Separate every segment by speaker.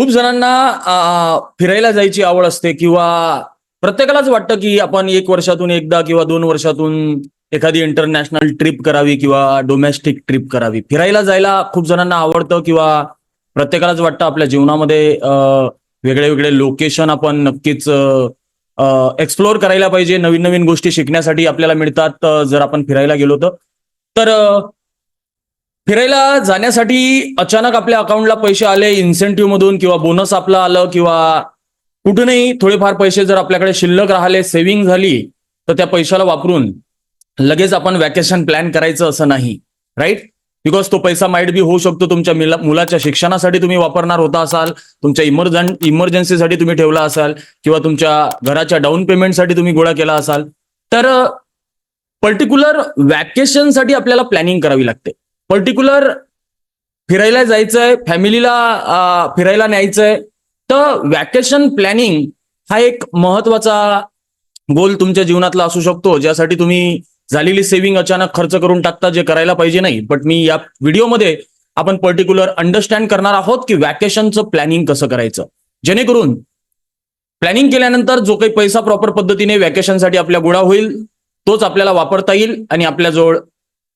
Speaker 1: खूप जणांना फिरायला जायची आवड असते किंवा प्रत्येकालाच वाटतं की आपण एक वर्षातून एकदा किंवा दोन वर्षातून एखादी इंटरनॅशनल ट्रिप करावी किंवा डोमेस्टिक ट्रिप करावी. फिरायला जायला खूप जणांना आवडतं किंवा प्रत्येकालाच वाटतं आपल्या जीवनामध्ये वेगळे वेगळे लोकेशन आपण नक्कीच एक्सप्लोअर करायला पाहिजे. नवीन नवीन गोष्टी शिकण्यासाठी आपल्याला मिळतात जर आपण फिरायला गेलो तर. फिरायला जाण्यासाठी अचानक आपल्या अकाउंटला पैसे आले इन्सेंटिव्ह मधून किंवा बोनस आपलं आलं किंवा कुठूनही थोडेफार पैसे जर आपल्याकडे शिल्लक राहिले सेव्हिंग झाली तर त्या पैशाला वापरून लगेच आपण वॅकेशन प्लॅन करायचं असं नाही राईट बिकॉज तो पैसा माइट बी होऊ शकतो तुमच्या मुलाच्या शिक्षणासाठी तुम्ही वापरणार होता असाल तुमच्या इमर्जन इमर्जन्सीसाठी तुम्ही ठेवला असाल किंवा तुमच्या घराच्या डाऊन पेमेंटसाठी तुम्ही गोळा केला असाल. तर पर्टिक्युलर वॅकेशनसाठी आपल्याला प्लॅनिंग करावी लागते. पर्टिक्युलर फिरायला जायचंय फॅमिलीला फिरायला न्यायचंय. तर वॅकेशन प्लॅनिंग हा एक महत्त्वाचा गोल तुमच्या जीवनातला असू शकतो. ज्यासाठी तुम्ही झालेली सेव्हिंग अचानक खर्च करून टाकता जे करायला पाहिजे नाही. बट मी या व्हिडिओमध्ये आपण पर्टिक्युलर अंडरस्टँड करणार आहोत की वॅकेशनचं प्लॅनिंग कसं करायचं. जेणेकरून प्लॅनिंग केल्यानंतर जो काही पैसा प्रॉपर पद्धतीने वॅकेशनसाठी आपल्या गोळा होईल तोच आपल्याला वापरता येईल आणि आपल्याजवळ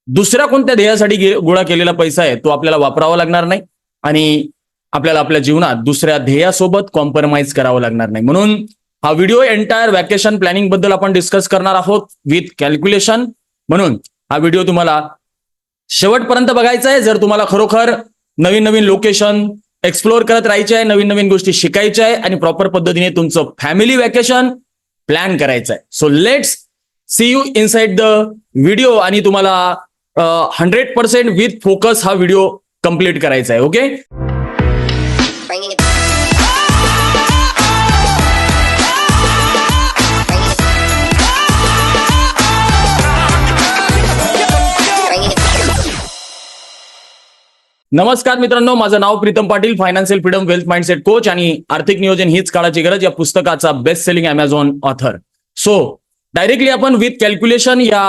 Speaker 1: दुसऱ्या कोणत्या ध्येयासाठी गोळा केलेला पैसा आहे तो आपल्याला वापरावा लागणार नाही आणि आपल्याला आपल्या जीवनात दुसऱ्या ध्येयासोबत कॉम्प्रोमाइज करावं लागणार नाही. म्हणून हा व्हिडिओ एंटायर वॅकेशन प्लॅनिंगबद्दल आपण डिस्कस करणार आहोत विथ कॅल्क्युलेशन म्हणून हा व्हिडिओ तुम्हाला शेवटपर्यंत बघायचा आहे. जर तुम्हाला खरोखर नवीन नवीन लोकेशन एक्सप्लोअर करत राहायचे आहे नवीन नवीन गोष्टी शिकायच्या आहे आणि प्रॉपर पद्धतीने तुमचं फॅमिली वॅकेशन प्लॅन करायचं आहे. So let's see you inside the video आणि तुम्हाला हंड्रेड पर्सेंट विथ फोकस हा व्हिडिओ कंप्लीट करायचा आहे ओके नमस्कार मित्रांनो माझं नाव Pritam Patil financial freedom wealth mindset coach आणि आर्थिक नियोजन हीच काळाची गरज या पुस्तकाचा best selling Amazon author so directly आपण विथ कॅल्क्युलेशन या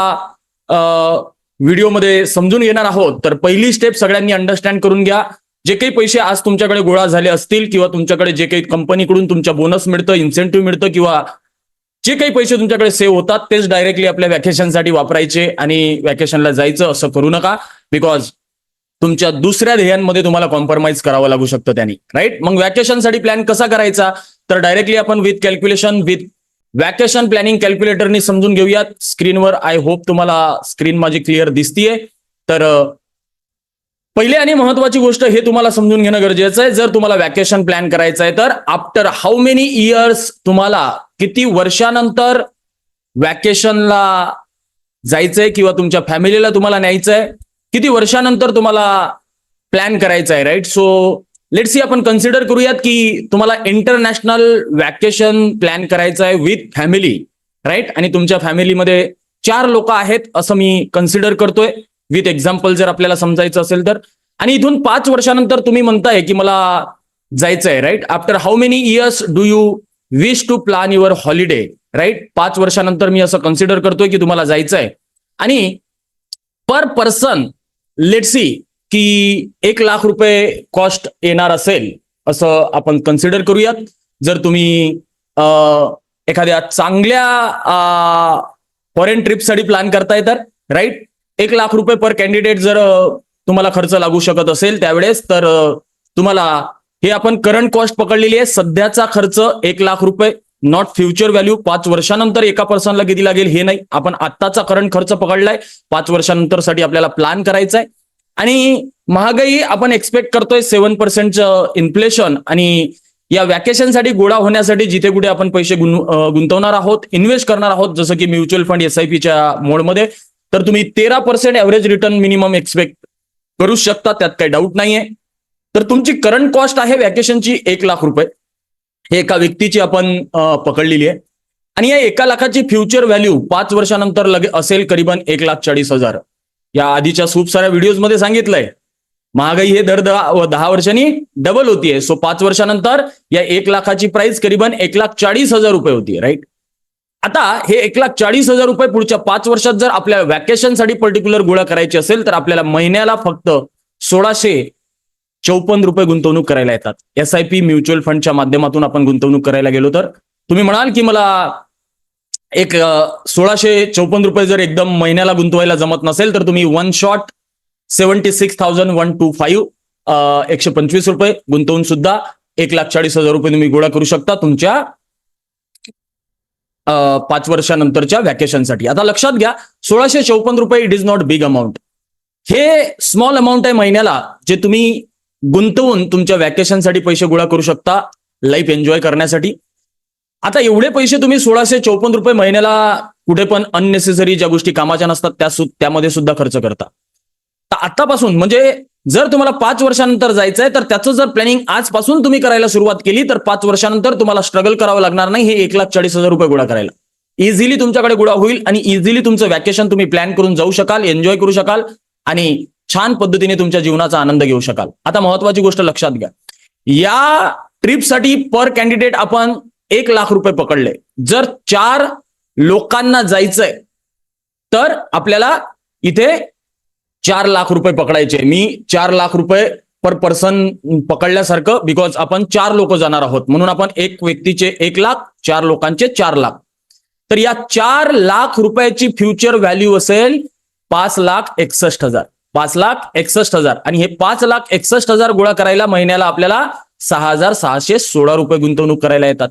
Speaker 1: व्हिडिओमध्ये समजून घेणार आहोत तर पहिली स्टेप सगळ्यांनी अंडरस्टँड करून घ्या. जे काही पैसे आज तुमच्याकडे गोळा झाले असतील किंवा तुमच्याकडे जे काही कंपनीकडून तुमच्या बोनस मिळतं इन्सेंटिव्ह मिळतं किंवा जे काही पैसे तुमच्याकडे सेव्ह होतात तेच डायरेक्टली आपल्या व्हॅकेशनसाठी वापरायचे आणि व्हॅकेशनला जायचं असं करू नका. बिकॉज तुमच्या दुसऱ्या ध्येयांमध्ये तुम्हाला कॉम्प्रोमाइज करावं लागू शकतं त्यांनी राईट मग व्हॅकेशनसाठी प्लॅन कसा करायचा? तर डायरेक्टली आपण with calculation with vacation planning कॅल्क्युलेटरनी समजून घेऊयात. स्क्रीनवर आय होप तुम्हाला स्क्रीन माझी क्लिअर दिसतीये. तर पहिले पहिली आणि महत्वाची गोष्ट हे तुम्हाला समजून घेणं गरजेचं आहे. जर तुम्हाला वॅकेशन प्लॅन करायचं आहे तर आफ्टर हाऊ मेनी इयर्स तुम्हाला किती वर्षानंतर व्हॅकेशनला जायचंय किंवा तुमच्या फॅमिलीला तुम्हाला न्यायचंय किती वर्षानंतर तुम्हाला प्लॅन करायचा आहे राईट सो लेट सी आपण कन्सिडर करूयात की तुम्हाला इंटरनॅशनल व्हॅकेशन प्लॅन करायचं आहे विथ फॅमिली राईट आणि तुमच्या फॅमिलीमध्ये चार लोक आहेत असं मी कन्सिडर करतोय. विथ एक्झाम्पल जर आपल्याला समजायचं असेल तर. आणि इथून पाच वर्षानंतर तुम्ही म्हणताय की मला जायचं आहे right after how many years do you wish to plan your holiday right पाच वर्षानंतर मी असं कन्सिडर करतोय की तुम्हाला जायचं आहे आणि पर पर्सन लेट सी की एक लाख रुपये कॉस्ट येणार असेल असं आपण कन्सिडर करूयात. जर तुम्ही एखाद्या चांगल्या फॉरेन ट्रिपसाठी प्लॅन करताय तर राईट एक लाख रुपये पर कॅन्डिडेट जर तुम्हाला खर्च लागू शकत असेल त्यावेळेस तर तुम्हाला हे आपण करंट कॉस्ट पकडलेली आहे. सध्याचा खर्च एक लाख रुपये नॉट फ्युचर व्हॅल्यू पाच वर्षानंतर एका पर्सनला किती लागेल हे नाही. आपण आत्ताचा करंट खर्च पकडलाय. पाच वर्षानंतरसाठी आपल्याला प्लॅन करायचा आहे आणि महागाई आपण एक्सपेक्ट करतोय सेव्हन पर्सेंटचं इन्फ्लेशन आणि या व्हॅकेशनसाठी गोळा होण्यासाठी जिथे कुठे आपण पैसे गुंतवणार आहोत इन्व्हेस्ट करणार आहोत जसं की म्युच्युअल फंड एस आय पीच्या मोडमध्ये तर तुम्ही तेरा percent average return minimum expect करू शकता त्यात काही डाऊट नाहीये. तर तुमची करंट कॉस्ट आहे व्हॅकेशनची एक लाख रुपये. हे एका व्यक्तीची आपण पकडलेली आहे. आणि या एका लाखाची फ्युचर व्हॅल्यू पाच वर्षानंतर लगे असेल करीबन एक लाख चाळीस हजार. या आधीच्या खूप साऱ्या व्हिडिओजमध्ये सांगितलंय. महागाई हे दर दहा दहा वर्षांनी डबल होतीये. सो पाच वर्षानंतर या एक लाखाची प्राइस करीबन एक लाख चाळीस हजार रुपये होती राईट आता हे एक लाख चाळीस हजार रुपये पुढच्या पाच वर्षात जर आपल्या व्हॅकेशनसाठी पर्टिक्युलर गोळा करायची असेल तर आपल्याला महिन्याला फक्त सोळाशे चौपन्न रुपये गुंतवणूक करायला येतात. एस आय पी म्युच्युअल फंडच्या माध्यमातून आपण गुंतवणूक करायला गेलो तर. तुम्ही म्हणाल की मला एक सोळाशे चौपन्न रुपये जर एकदम महिन्याला गुंतवायला जमत नसेल तर तुम्ही one shot seventy six thousand one two five एकशे पंचवीस रुपये गुंतवून सुद्धा एक लाख चाळीस हजार रुपये तुम्ही गोळा करू शकता तुमच्या पाच वर्षानंतरच्या व्हॅकेशनसाठी आता लक्षात घ्या सोळाशे चौपन्न रुपये it is not big amount हे स्मॉल अमाऊंट आहे महिन्याला जे तुम्ही गुंतवून तुमच्या व्हॅकेशनसाठी पैसे गोळा करू शकता लाईफ एन्जॉय करण्यासाठी. आता एवढे पैसे तुम्ही सोळाशे चौपन्न रुपये महिन्याला कुठे पण अननेसेसरी ज्या गोष्टी कामाच्या नसतात त्या त्यामध्ये सुद्धा खर्च करता. तर आतापासून म्हणजे जर तुम्हाला पाच वर्षानंतर जायचंय तर त्याचं जर प्लॅनिंग आजपासून तुम्ही करायला सुरुवात केली तर पाच वर्षानंतर तुम्हाला स्ट्रगल करावं लागणार नाही हे एक लाख चाळीस हजार रुपये गोळा करायला. इझिली तुमच्याकडे गोळा होईल आणि इझिली तुमचं व्हॅकेशन तुम्ही प्लॅन करून जाऊ शकाल एन्जॉय करू शकाल आणि छान पद्धतीने तुमच्या जीवनाचा आनंद घेऊ शकाल. आता महत्वाची गोष्ट लक्षात घ्या. या ट्रिपसाठी पर कॅन्डिडेट आपण एक लाख रुपये पकडले. जर चार लोकांना जायचंय तर आपल्याला इथे चार लाख रुपये पकडायचे. मी चार लाख रुपये पर पर्सन पकडल्यासारखं बिकॉज आपण चार लोक जाणार आहोत. म्हणून आपण एक व्यक्तीचे एक लाख चार लोकांचे चार लाख. तर या चार लाख रुपयाची फ्युचर व्हॅल्यू असेल पाच लाख एकसष्ट हजार. पाच लाख एकसष्ट हजार. आणि हे पाच लाख एकसष्ट हजार गोळा करायला महिन्याला आपल्याला सहा हजार सहाशे सोळा रुपये गुंतवणूक करायला येतात.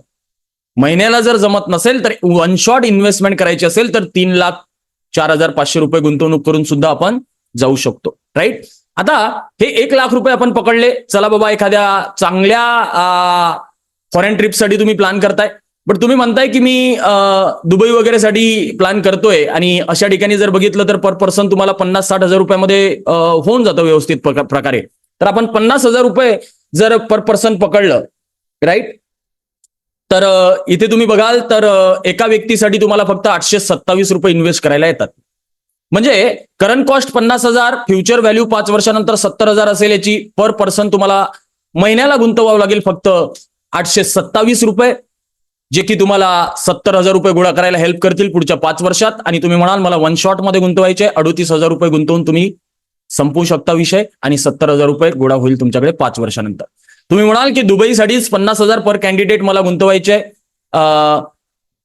Speaker 1: महिन्याला जर जमत नसेल तर वन शॉट इन्व्हेस्टमेंट करायची असेल तर तीन लाख चार हजार पाचशे रुपये गुंतवणूक करून सुद्धा आपण जाऊ शकतो राईट आता हे एक लाख रुपये आपण पकडले चला बाबा एखाद्या चांगल्या फॉरेन ट्रिपसाठी तुम्ही प्लॅन करताय. बट तुम्ही म्हणताय की मी दुबई दुबई वगैरेसाठी प्लॅन करतोय आणि अशा ठिकाणी जर बघितलं तर पर पर्सन तुम्हाला पन्नास साठ हजार रुपयामध्ये होऊन जातं व्यवस्थित प्रकारे. तर आपण पन्नास हजार रुपये जर पर पर्सन पकडलं राईट तर इथे तुम्ही बघाल तर एका व्यक्तीसाठी तुम्हाला फक्त आठशे सत्तावीस रुपये इन्व्हेस्ट करायला येतात. म्हणजे करंट कॉस्ट पन्नास हजार फ्युचर व्हॅल्यू पाच वर्षानंतर सत्तर हजार असेल याची पर पर्सन तुम्हाला महिन्याला गुंतवावं लागेल फक्त आठशे सत्तावीस रुपये जे की तुम्हाला सत्तर हजार रुपये गोळा करायला हेल्प करतील पुढच्या पाच वर्षात. आणि तुम्ही म्हणाल मला वन शॉटमध्ये गुंतवायचे अडोतीस हजार रुपये गुंतवून तुम्ही संपवू शकता विषय आणि सत्तर हजार रुपये गोळा होईल तुमच्याकडे पाच वर्षानंतर. तुम्ही म्हणाल की दुबईसाठीच पन्नास हजार पर कॅन्डिडेट मला गुंतवायचे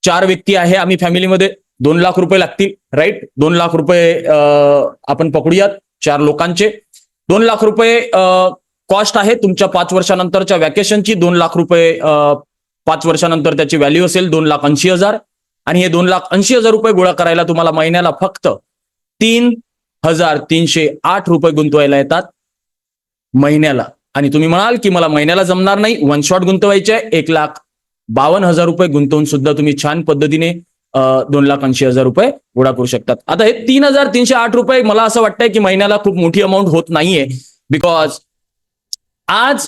Speaker 1: चार व्यक्ती आहे आम्ही फॅमिलीमध्ये. दोन लाख रुपये लागतील राईट दोन लाख रुपये आपण पकडूयात चार लोकांचे. दोन लाख रुपये कॉस्ट आहे तुमच्या पाच वर्षानंतरच्या व्हॅकेशनची दोन लाख रुपये पाच वर्षानंतर त्याची व्हॅल्यू असेल दोन लाख ऐंशी हजार. आणि हे दोन लाख ऐंशी हजार रुपये गोळा करायला तुम्हाला महिन्याला फक्त तीन हजार तीनशे आठ रुपये गुंतवायला येतात महिन्याला. आणि तुम्ही म्हणाल की मला महिन्याला जमणार नाही वन शॉट गुंतवायचे आहे, एक लाख बावन्न हजार रुपये गुंतवून सुद्धा तुम्ही छान पद्धतीने दोन लाख ऐंशी हजार रुपये गोळा करू शकतात. आता हे तीन हजार तीनशे आठ रुपये मला असं वाटतंय की महिन्याला खूप मोठी अमाऊंट होत नाहीये बिकॉज आज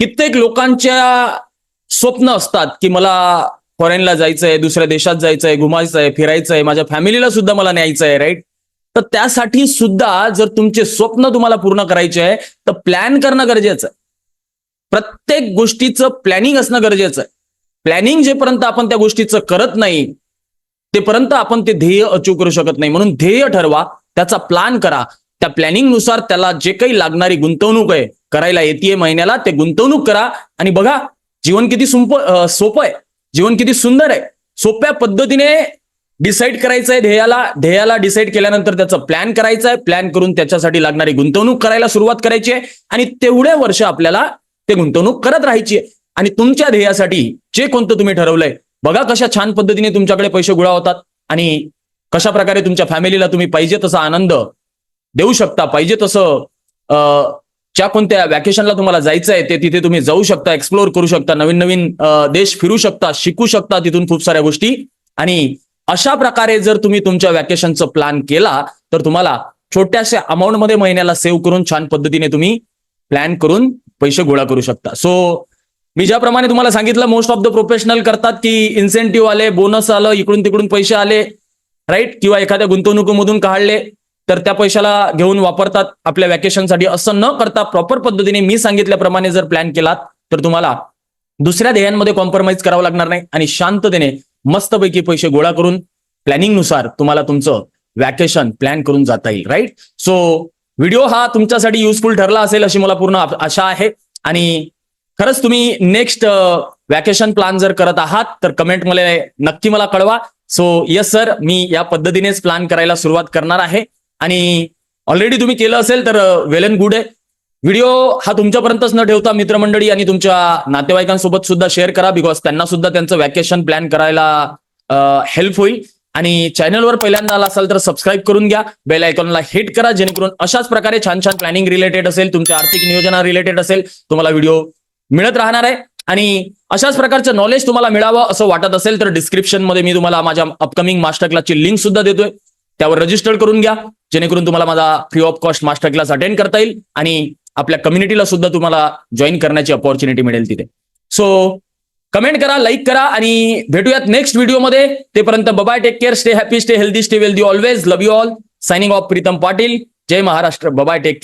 Speaker 1: कित्येक लोकांच्या स्वप्न असतात की मला फॉरेनला जायचंय दुसऱ्या देशात जायचंय घुमायचंय फिरायचंय माझ्या फॅमिलीला सुद्धा मला न्यायचंय राईट तर त्यासाठी सुद्धा जर तुमचे स्वप्न तुम्हाला पूर्ण करायचे आहे तर प्लॅन करणं गरजेचं आहे. प्रत्येक गोष्टीचं प्लॅनिंग असणं गरजेचं आहे. प्लॅनिंग जेपर्यंत आपण त्या गोष्टीचं करत नाही तेपर्यंत आपण ते ध्येय अचीव करू शकत नाही. म्हणून ध्येय ठरवा त्याचा प्लॅन करा. त्या प्लॅनिंगनुसार त्याला जे काही लागणारी गुंतवणूक आहे करायला येते महिन्याला ते गुंतवणूक करा. आणि बघा जीवन किती सुंप सोपं आहे. जीवन किती सुंदर आहे. सोप्या पद्धतीने डिसाईड करायचं आहे ध्येयाला. ध्येयाला डिसाईड केल्यानंतर त्याचं प्लॅन करायचं आहे प्लॅन करून त्याच्यासाठी लागणारी गुंतवणूक करायला सुरुवात करायची आहे. आणि तेवढे वर्ष आपल्याला ते गुंतवणूक करत राहायची आहे. आणि तुमच्या ध्येयासाठी जे कोणतं तुम्ही ठरवलंय बघा कशा छान पद्धतीने तुमच्याकडे पैसे गोळा होतात. आणि कशा प्रकारे तुमच्या फॅमिलीला तुम्ही पाहिजे तसा आनंद देऊ शकता. पाहिजे तसं ज्या कोणत्या व्हॅकेशनला तुम्हाला जायचं आहे ते तिथे तुम्ही जाऊ शकता एक्सप्लोर करू शकता. नवीन नवीन देश फिरू शकता शिकू शकता तिथून खूप साऱ्या गोष्टी. आणि अशा प्रकारे जर तुम्ही तुमच्या वॅकेशनचं प्लॅन केला तर तुम्हाला छोट्याशा अमाऊंटमध्ये महिन्याला सेव्ह करून छान पद्धतीने तुम्ही प्लॅन करून पैसे गोळा करू शकता. सो मी ज्याप्रमाणे तुम्हाला सांगितलं मोस्ट ऑफ द प्रोफेशनल करतात की इन्सेंटिव्ह आले बोनस आलं इकडून तिकडून पैसे आले राईट किंवा एखाद्या गुंतवणुकीमधून काढले तर त्या पैशाला घेऊन वापरतात. आपल्या वॅकेशनसाठी असं न करता प्रॉपर पद्धतीने मी सांगितल्याप्रमाणे जर प्लॅन केलात तर तुम्हाला दुसऱ्या ध्येयांमध्ये कॉम्प्रोमाइज करावं लागणार नाही आणि शांततेने मस्तपैकी पैसे गोळा करून प्लॅनिंगनुसार तुम्हाला तुमचं व्हॅकेशन प्लॅन करून जाता येईल राईट सो व्हिडिओ हा तुमच्यासाठी युजफुल ठरला असेल अशी मला पूर्ण आशा आहे. आणि खरंच तुम्ही नेक्स्ट वॅकेशन प्लॅन जर करत आहात तर कमेंट मला नक्की मला कळवा. सो येस सर मी या पद्धतीनेच प्लॅन करायला सुरुवात करणार आहे. आणि ऑलरेडी तुम्ही केलं असेल तर वेल अँड गुड आहे. व्हिडिओ हा तुमच्यापर्यंतच न ठेवता मित्रमंडळी आणि तुमच्या नातेवाईकांसोबत सुद्धा शेअर करा बिकॉज त्यांना सुद्धा त्यांचं व्हॅकेशन प्लॅन करायला हेल्प होईल. आणि चॅनलवर पहिल्यांदा आला असाल तर सबस्क्राईब करून घ्या. बेल आयकॉनला हिट करा जेणेकरून अशाच प्रकारे छान छान प्लॅनिंग रिलेटेड असेल तुमच्या आर्थिक नियोजना रिलेटेड असेल तुम्हाला व्हिडिओ मिळत राहणार आहे. आणि अशाच प्रकारचं नॉलेज तुम्हाला मिळावं असं वाटत असेल तर डिस्क्रिप्शनमध्ये मी तुम्हाला माझ्या अपकमिंग मास्टर क्लासची लिंक सुद्धा देतोय. त्यावर रजिस्टर करून घ्या जेणेकरून तुम्हाला माझा free of cost master class attend करता येईल. आणि आपल्या कम्युनिटीला सुद्धा तुम्हाला जॉईन करण्याची अपॉर्च्युनिटी मिळेल तिथे. सो कमेंट करा लाईक करा आणि भेटूयात नेक्स्ट व्हिडिओमध्ये तेपर्यंत bye bye take care stay happy stay healthy stay wealthy always love you all signing off Pritam Patil. Jai Maharashtra. Bye bye take care